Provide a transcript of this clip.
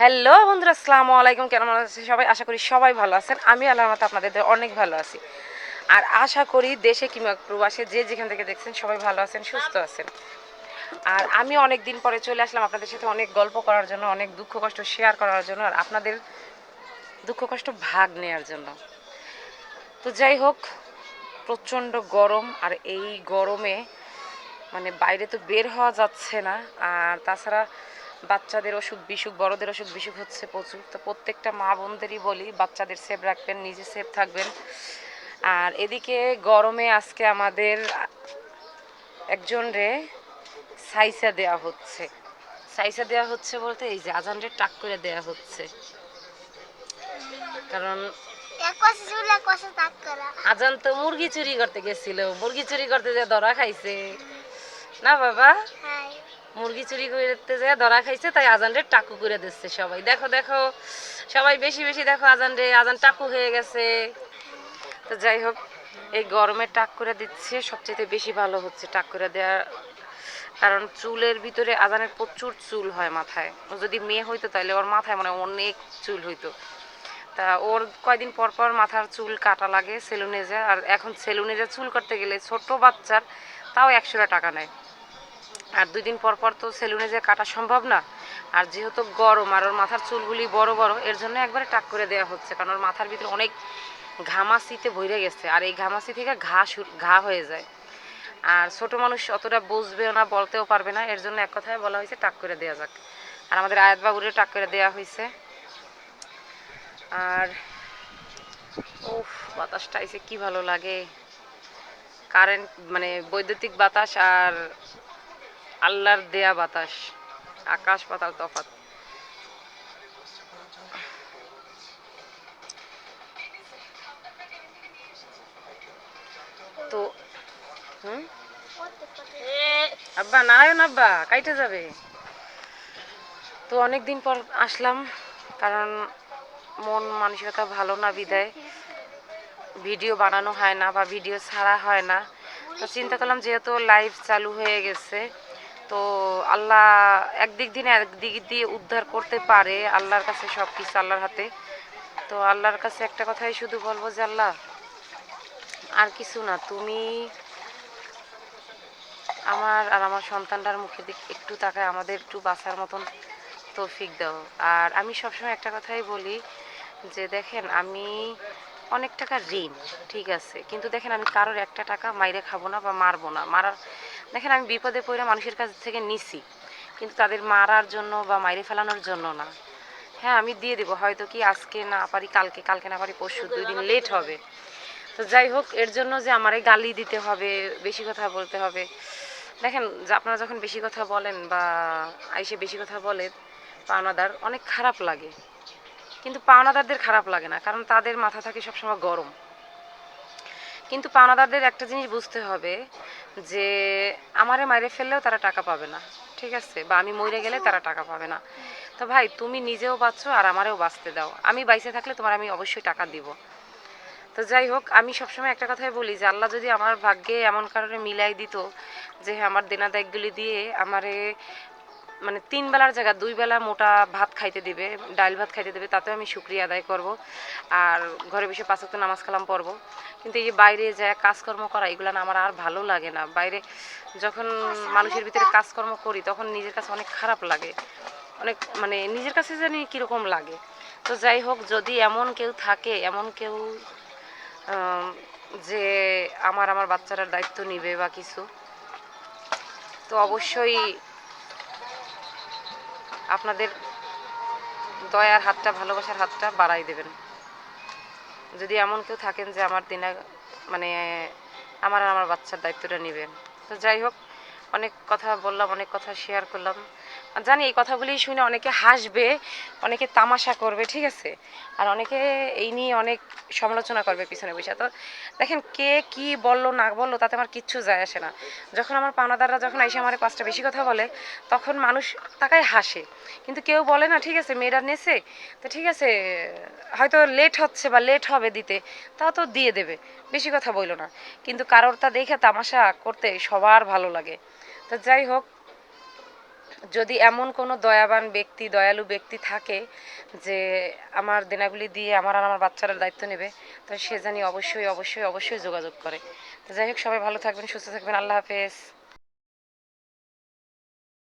Hello বন্ধুরা, আসসালামু আলাইকুম। কেমন আছে সবাই? আশা করি সবাই ভালো আছেন। আমি আল্লাহর মতো আপনাদের অনেক ভালো আছি। আর আশা করি দেশে কিংবা প্রবাসে যে যেখান থেকে দেখছেন সবাই ভালো আছেন, সুস্থ আছেন। আর আমি অনেক দিন পরে চলে আসলাম আপনাদের সাথে অনেক গল্প করার জন্য, অনেক দুঃখ কষ্ট শেয়ার করার জন্য আর আপনাদের দুঃখ কষ্ট ভাগ নেওয়ার জন্য। তো যাই হোক, প্রচণ্ড গরম আর এই গরমে মানে বাইরে তো বের হওয়া যাচ্ছে না। আর তাছাড়া বাচ্চাদের অসুখ বিসুখ, বড়দের অসুখ বিসুখ হচ্ছে প্রচুর। তো প্রত্যেকটা মা বোনদেরই বলি, বাচ্চাদের সেফ রাখবেন, নিজে সেফ থাকবেন। আর এদিকে গরমে আজকে আমাদের একজন রে সাইসা দেয়া হচ্ছে। সাইসা দেয়া হচ্ছে বলতে এই যে আজানরে টাক করে দেয়া হচ্ছে। কারণ আজান তো মুরগি চুরি করতে গেছিল, মুরগি চুরি করতে যে ধরা খাইছে। না বাবা? হ্যাঁ। মুরগি চুরি করতে যায়, ধরা খাইছে, তাই আজানরে টাকু করে দিচ্ছে সবাই। দেখো দেখো, সবাই বেশি বেশি দেখো আজান রে আজান টাকু হয়ে গেছে। তো যাই হোক, এই গরমে টাক করে দিচ্ছে সবচেয়ে বেশি ভালো হচ্ছে টাক করে দেওয়ার কারণ চুলের ভিতরে আজানের প্রচুর চুল হয় মাথায়। ও যদি মেয়ে হইতো তাহলে ওর মাথায় মানে অনেক চুল হইতো। তা ওর কয়দিন পর পর মাথার চুল কাটা লাগে সেলুনে যায়, আর এখন সেলুনে যে চুল করতে গেলে ছোট বাচ্চার তাও একশোটা টাকা নেয়। আর দুই দিন পর পর তো সেলুনে যে কাটা সম্ভব না। আর যেহেতু গরম আর ওর মাথার চুলগুলি বড় বড়, এর জন্য একবারে টাক করে দেওয়া হচ্ছে। কারণ ওর মাথার ভিতরে অনেক ঘামাচিতে ভরে গেছে আর এই ঘামাচি থেকে ঘা ঘা হয়ে যায়। আর ছোট মানুষ অতটা বুঝবেও না, বলতেও পারবে না। এর জন্য এক কথায় বলা হয়েছে টাক করে দেওয়া যাক। আর আমাদের আয়াত বাবুরে টাক করে দেওয়া হয়েছে। আর উফ, বাতাসটা এসে কি ভালো লাগে। কারেন্ট মানে বৈদ্যুতিক বাতাস আর আল্লাহর দেয়া বাতাস, আকাশ পাতাল তফাত তো, হুম? আব্বা না আয়ন আব্বা, কাইটে যাবে? তো অনেক দিন পর আসলাম, কারণ মন মানসিকতা ভালো না বিদায়। ভিডিও বানানো হয় না বা ভিডিও ছাড়া হয় না। তো চিন্তা করলাম, যেহেতু লাইভ চালু হয়ে গেছে তো আল্লাহ একদিক দিন একদিক দিয়ে উদ্ধার করতে পারে আল্লাহর কাছে সব কিছু আল্লাহর হাতে। তো আল্লাহর কাছে একটা কথাই শুধু বলব যে, আল্লাহ, আর কিছু না, তুমি আমার আর আমার সন্তানটার মুখের দিক একটু তাকায়, আমাদের একটু বাঁচার মতন তৌফিক দাও। আর আমি সবসময় একটা কথাই বলি যে, দেখেন, আমি অনেক টাকা ঋণ, ঠিক আছে, কিন্তু দেখেন আমি কারোর একটা টাকা মাইরে খাব না বা মারবো না। মারার দেখেন, আমি বিপদে পড়ে মানুষের কাছ থেকে নিছি, কিন্তু তাদের মারার জন্য বা মাইরে ফেলানোর জন্য না। হ্যাঁ আমি দিয়ে দেবো, হয়তো কি আজকে না পারি, কালকে কালকে না পারি, পরশু দুই দিন লেট হবে। তো যাই হোক, এর জন্য যে আমারে গালি দিতে হবে, বেশি কথা বলতে হবে। দেখেন, যে আপনারা যখন বেশি কথা বলেন বা আইসে বেশি কথা বলে, পাওনাদার অনেক খারাপ লাগে। কিন্তু পাওনাদারদের খারাপ লাগে না, কারণ তাদের মাথা থাকে সবসময় গরম। কিন্তু পাওনাদারদের একটা জিনিস বুঝতে হবে যে আমারে মাইরে ফেললেও তারা টাকা পাবে না ঠিক আছে? বা আমি মরে গেলে তারা টাকা পাবে না। তো ভাই তুমি নিজেও বাঁচো আর আমারেও বাঁচতে দাও। আমি বাইসে থাকলে তোমার আমি অবশ্যই টাকা দিব। তো যাই হোক আমি সবসময় একটা কথাই বলি যে আল্লাহ যদি আমার ভাগ্যে এমন কারণে মিলাই দিত যে হ্যাঁ, আমার দেনা দায়গুলি দিয়ে আমারে মানে তিন বেলার জায়গা, দুই বেলা মোটা ভাত খাইতে দিবে ডাল ভাত খাইতে দেবে, তাতেও আমি শুক্রিয়া আদায় করব। আর ঘরে বসে পাঁচ ওয়াক্ত নামাজ কালাম পড়ব। কিন্তু এই যে বাইরে যা কাজকর্ম করা, এগুলো না আমার আর ভালো লাগে না। বাইরে যখন মানুষের ভিতরে কাজকর্ম করি, তখন নিজের কাছে অনেক খারাপ লাগে। অনেক মানে নিজের কাছে জানি কীরকম লাগে। তো যাই হোক, যদি এমন কেউ থাকে, এমন কেউ যে আমার আমার বাচ্চাটার দায়িত্ব নিবে বা কিছু, তো অবশ্যই আপনাদের দয়ার হাতটা, ভালোবাসার হাতটা বাড়াই দেবেন। যদি এমন কেউ থাকেন যে আমার দিনা মানে আমার আর আমার বাচ্চার দায়িত্বটা নেবেন। তো যাই হোক, অনেক কথা বললাম, অনেক কথা শেয়ার করলাম। জানি এই কথাগুলি শুনে অনেকে হাসবে, অনেকে তামাশা করবে, ঠিক আছে? আর অনেকে এই নিয়ে অনেক সমালোচনা করবে পিছনে বসে। তো দেখেন কে কি বলল, না বলল, তাতে আমার কিচ্ছু যায় আসে না। যখন আমার পাওনাদাররা যখন এসে আমার পাঁচটা বেশি কথা বলে, তখন মানুষ তাকায় হাসে। কিন্তু কেউ বলে না, ঠিক আছে, মেয়েরা নেছে, তো ঠিক আছে, হয়তো লেট হচ্ছে বা লেট হবে দিতে, তাও তো দিয়ে দেবে, বেশি কথা বইলো না। কিন্তু কারোর তা দেখে তামাশা করতে সবার ভালো লাগে। তো যাই হোক যদি এমন কোনো দয়াবান ব্যক্তি, দয়ালু ব্যক্তি থাকে যে আমার দেনাগুলি দিয়ে আমার আর আমার বাচ্চারা দায়িত্ব নেবে, তো সে জানি অবশ্যই অবশ্যই অবশ্যই যোগাযোগ করে। তো যাই হোক, সবাই ভালো থাকবেন, সুস্থ থাকবেন। আল্লাহ হাফেজ।